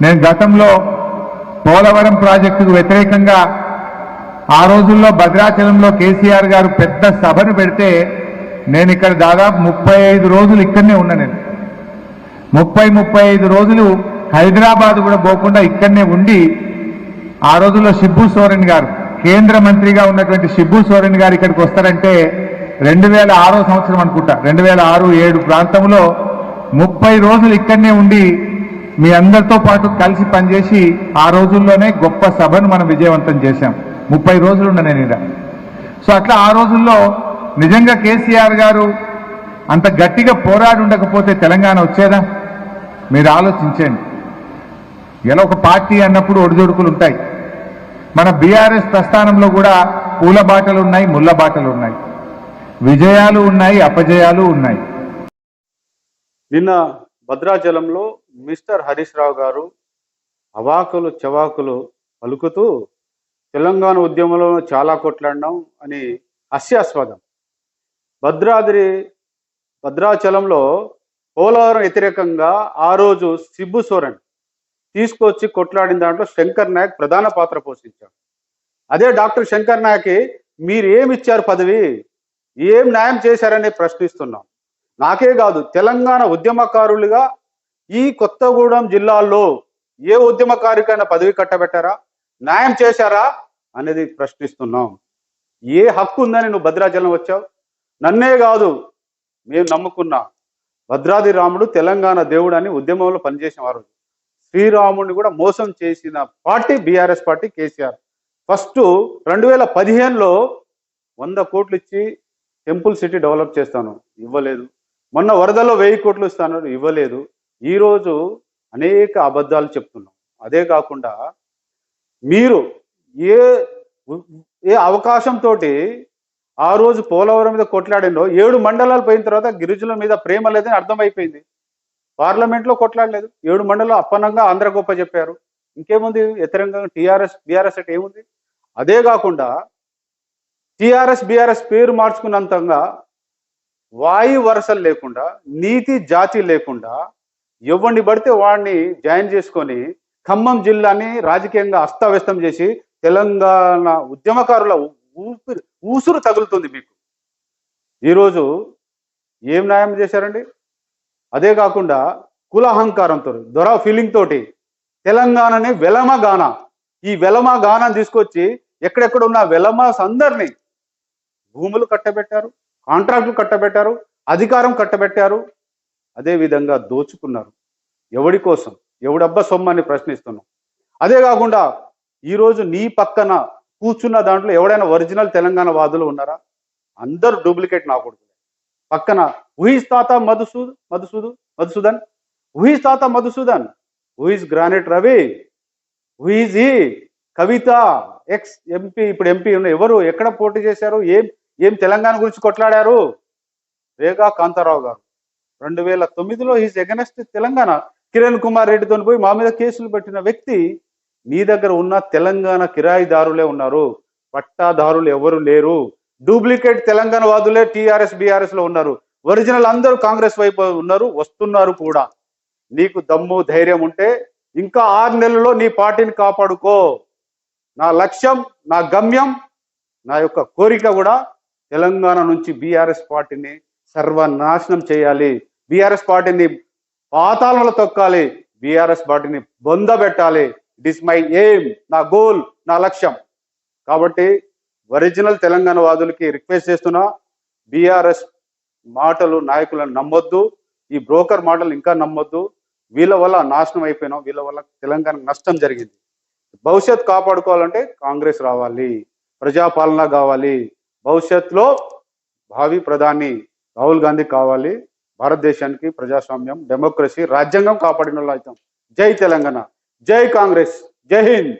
నేను గతంలో పోలవరం ప్రాజెక్టుకు వ్యతిరేకంగా ఆ రోజుల్లో భద్రాచలంలో కేసీఆర్ గారు పెద్ద సభను పెడితే నేను ఇక్కడ దాదాపు ముప్పై ఐదు రోజులు ఇక్కడనే ఉన్నా నేను. ముప్పై ముప్పై ఐదు రోజులు హైదరాబాద్ కూడా పోకుండా ఇక్కడనే ఉండి ఆ రోజుల్లో షిబ్బు సోరెన్ గారు కేంద్ర మంత్రిగా ఉన్నటువంటి సిబ్బు సోరెన్ గారు ఇక్కడికి వస్తారంటే రెండు వేల ఆరో సంవత్సరం అనుకుంటా రెండు వేల ఆరు ఏడు ప్రాంతంలో ముప్పై రోజులు ఇక్కడనే ఉండి మీ అందరితో పాటు కలిసి పనిచేసి ఆ రోజుల్లోనే గొప్ప సభను మనం విజయవంతం చేశాం. ముప్పై రోజులు ఉన్న నేను ఇలా. సో అట్లా ఆ రోజుల్లో నిజంగా కేసీఆర్ గారు అంత గట్టిగా పోరాడి ఉండకపోతే తెలంగాణ వచ్చేదా? మీరు ఆలోచించండి. ఎలా ఒక పార్టీ అన్నప్పుడు ఒడిదొడుకులు ఉంటాయి. మన బీఆర్ఎస్ ప్రస్థానంలో కూడా పూల బాటలు ఉన్నాయి ముళ్ళ బాటలు ఉన్నాయి. విజయాలు ఉన్నాయి అపజయాలు ఉన్నాయి. నిన్న భద్రాచలంలో మిస్టర్ హరీష్ రావు గారు అవాకులు చవాకులు పలుకుతూ తెలంగాణ ఉద్యమంలో చాలా కొట్లాడినాం అని హాస్యాస్పదం. భద్రాద్రి భద్రాచలంలో పోలవరం వ్యతిరేకంగా ఆ రోజు సిబ్బు సోరెన్ తీసుకొచ్చి కొట్లాడిన దాంట్లో శంకర్ నాయక్ ప్రధాన పాత్ర పోషించాడు. అదే డాక్టర్ శంకర్ నాయక్ మీరు ఏమి ఇచ్చారు పదవి? ఏం న్యాయం చేశారని ప్రశ్నిస్తున్నాం. నాకే కాదు తెలంగాణ ఉద్యమకారులుగా ఈ కొత్తగూడెం జిల్లాలో ఏ ఉద్యమకారికైనా పదవి కట్టబెట్టారా? న్యాయం చేశారా? అనేది ప్రశ్నిస్తున్నాం. ఏ హక్కు ఉందని నువ్వు భద్రాచలం వచ్చావు? నన్నే కాదు మేము నమ్ముకున్నా భద్రాది రాముడు తెలంగాణ దేవుడు అని ఉద్యమంలో పనిచేసిన వారు. శ్రీరాముడిని కూడా మోసం చేసిన party B R S party K C R. First రెండు వేల పదిహేనులో వంద కోట్లు ఇచ్చి టెంపుల్ సిటీ డెవలప్ చేస్తాను. ఇవ్వలేదు. మొన్న వరదలో వెయ్యి కోట్లు ఇస్తాను ఇవ్వలేదు. ఈరోజు అనేక అబద్ధాలు చెప్తున్నాం. అదే కాకుండా మీరు ఏ ఏ అవకాశంతో ఆ రోజు పోలవరం మీద కొట్లాడిందో ఏడు మండలాలు పోయిన తర్వాత గిరిజుల మీద ప్రేమ లేదని అర్థమైపోయింది. పార్లమెంట్లో కొట్లాడలేదు. ఏడు మండలం అప్పనంగా ఆంధ్ర గొప్ప చెప్పారు. ఇంకేముంది? వ్యతిరేకంగా టీఆర్ఎస్ బీఆర్ఎస్ అంటే ఏముంది? అదే కాకుండా టీఆర్ఎస్ బీఆర్ఎస్ పేరు మార్చుకున్నంతగా వాయు వరసలు లేకుండా నీతి జాతి లేకుండా ఎవరిని పడితే వాడిని జాయిన్ చేసుకొని ఖమ్మం జిల్లాని రాజకీయంగా అస్తవ్యస్తం చేసి తెలంగాణ ఉద్యమకారుల ఊపిరి ఊసురు తగులుతుంది మీకు. ఈరోజు ఏం న్యాయం చేశారండి? అదే కాకుండా కుల అహంకారంతో దొర ఫీలింగ్ తోటి తెలంగాణని వెలమ గాన ఈ వెలమ గానం తీసుకొచ్చి ఎక్కడెక్కడ ఉన్న వెలమాస్ అందరినీ భూములు కట్టబెట్టారు. కాంట్రాక్టులు కట్టబెట్టారు అధికారం కట్టబెట్టారు అదేవిధంగా దోచుకున్నారు. ఎవడి కోసం? ఎవడబ్బా సొమ్మని ప్రశ్నిస్తున్నాం అదే కాకుండా ఈరోజు నీ పక్కన కూర్చున్న దాంట్లో ఎవడైనా ఒరిజినల్ తెలంగాణ వాదులు ఉన్నారా? అందరూ డూప్లికేట్ నా కొడుకులే. పక్కన ఊహిస్తాత మధుసూద్ మధుసూదు మధుసూదన్? ఊహిస్తాత మధుసూదన్? ఊహిస్ గ్రానైట్ రవి? ఉహిస్ ఈ కవిత ఎక్స్ ఎంపీ ఇప్పుడు ఎంపీ ఉన్న ఎవరు? ఎక్కడ పోటీ చేశారు? ఏం ఏం తెలంగాణ గురించి కొట్లాడారు? రేగా కాంతారావు గారు. రెండు వేల తొమ్మిదిలో హీస్ ఎగనెస్ట్ తెలంగాణ. కిరణ్ కుమార్ రెడ్డితో పోయి మా మీద కేసులు పెట్టిన వ్యక్తి నీ దగ్గర ఉన్న తెలంగాణ కిరాయిదారులే ఉన్నారు. పట్టాదారులు ఎవరు లేరు. డూప్లికేట్ తెలంగాణ వాదులే టీఆర్ఎస్ బీఆర్ఎస్లో ఉన్నారు. ఒరిజినల్ అందరూ కాంగ్రెస్ వైపు ఉన్నారు వస్తున్నారు కూడా. నీకు దమ్ము ధైర్యం ఉంటే ఇంకా ఆరు నెలల్లో నీ పార్టీని కాపాడుకో. నా లక్ష్యం నా గమ్యం నా యొక్క కోరిక కూడా తెలంగాణ నుంచి బీఆర్ఎస్ పార్టీని సర్వనాశనం చేయాలి. బీఆర్ఎస్ పార్టీని పాతాళంలో తొక్కాలి. బీఆర్ఎస్ పార్టీని బొందబెట్టాలి ఇట్ ఈస్ మై ఎయిమ్ నా గోల్ నా లక్ష్యం. కాబట్టి ఒరిజినల్ తెలంగాణ వాదులకి రిక్వెస్ట్ చేస్తున్నా బీఆర్ఎస్ మాటలు నాయకులను నమ్మొద్దు. ఈ బ్రోకర్ మాటలు ఇంకా నమ్మొద్దు. వీళ్ళ వల్ల నాశనం అయిపోయినాం. వీళ్ళ వల్ల తెలంగాణ నష్టం జరిగింది. భవిష్యత్ కాపాడుకోవాలంటే కాంగ్రెస్ రావాలి. ప్రజాపాలన కావాలి. భవిష్యత్తులో భావి ప్రధాని రాహుల్ గాంధీ కావాలి. భారతదేశానికి ప్రజాస్వామ్యం డెమోక్రసీ రాజ్యాంగం కాపాడిన వాళ్ళు అవుతాం. జై తెలంగాణ. జై కాంగ్రెస్. జై హింద్.